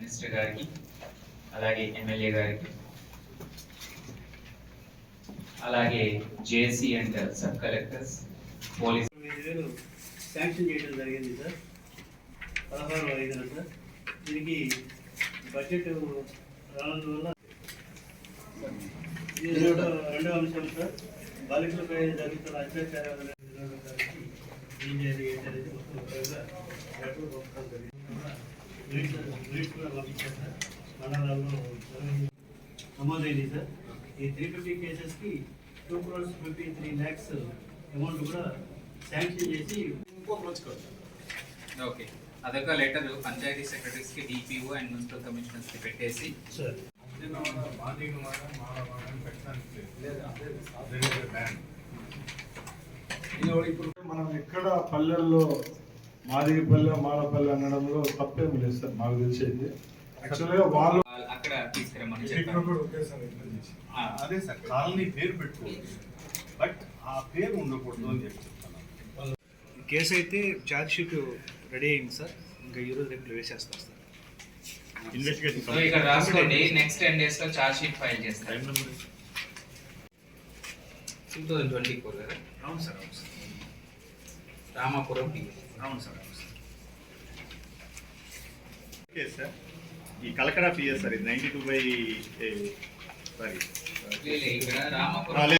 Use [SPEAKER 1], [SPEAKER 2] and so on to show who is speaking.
[SPEAKER 1] Minister గారికి అలాగే MLA గారికి అలాగే JC and sub collectors police
[SPEAKER 2] ఐదు వేలు శాంక్షన్ చేయడం జరిగింది సార్ పదహారు ఐదున సార్ దీనికి బడ్జెట్ రానందువల్ల ఇది రెండో రెండో అంశం సార్ బాలికలపై జరుగుతున్న అత్యాచారాలను నిరోధించడానికి ఏం చేయాలి ఏంటి అనేది మొత్తం వివరంగా లెటర్ పంపడం జరిగింది. మండలాల్లో నమోదైంది సార్. ఈ three fifty కేసెస్కి two crores fifty three lakhs amount కూడా శాంక్షన్ చేసి
[SPEAKER 1] ఓకే. అదొక లెటర్ పంచాయతీ సెక్రటరీస్కి డిపిఓ అండ్ మున్సిపల్ కమిషనర్స్కి పెట్టేసి
[SPEAKER 2] సార్.
[SPEAKER 3] ఇప్పుడు మనం ఎక్కడ పల్లెల్లో మాదిగపల్లె మాలపల్లె అనడంలో తప్పేం లేదు సార్ మాకు తెలిసి అయితే యాక్చువల్గా వాళ్ళు
[SPEAKER 1] అక్కడ
[SPEAKER 4] అదే సార్ కాలనీ పేరు పెట్టుకోవచ్చు బట్ ఆ పేరు ఉండకూడదు అని చెప్పి
[SPEAKER 5] కేసు అయితే ఛార్జ్ షీట్ రెడీ అయింది సార్. ఇంకా ఈరోజు రేపు వేసేస్తారు సార్.
[SPEAKER 4] ఇన్వెస్టిగేషన్
[SPEAKER 1] సో ఇక్కడ రాసుకోండి. నెక్స్ట్ టెన్ డేస్లో చార్జ్ షీట్ ఫైల్ చేస్తారు టూ థౌజండ్ ట్వంటీ ఫోర్ కదా?
[SPEAKER 5] అవును సార్ అవును సార్.
[SPEAKER 1] రామాపురం
[SPEAKER 5] అవును సార్
[SPEAKER 4] ఓకే సార్. ఈ కలకడా పిఎస్ సార్ ఇది నైన్టీ టూ బై సారీ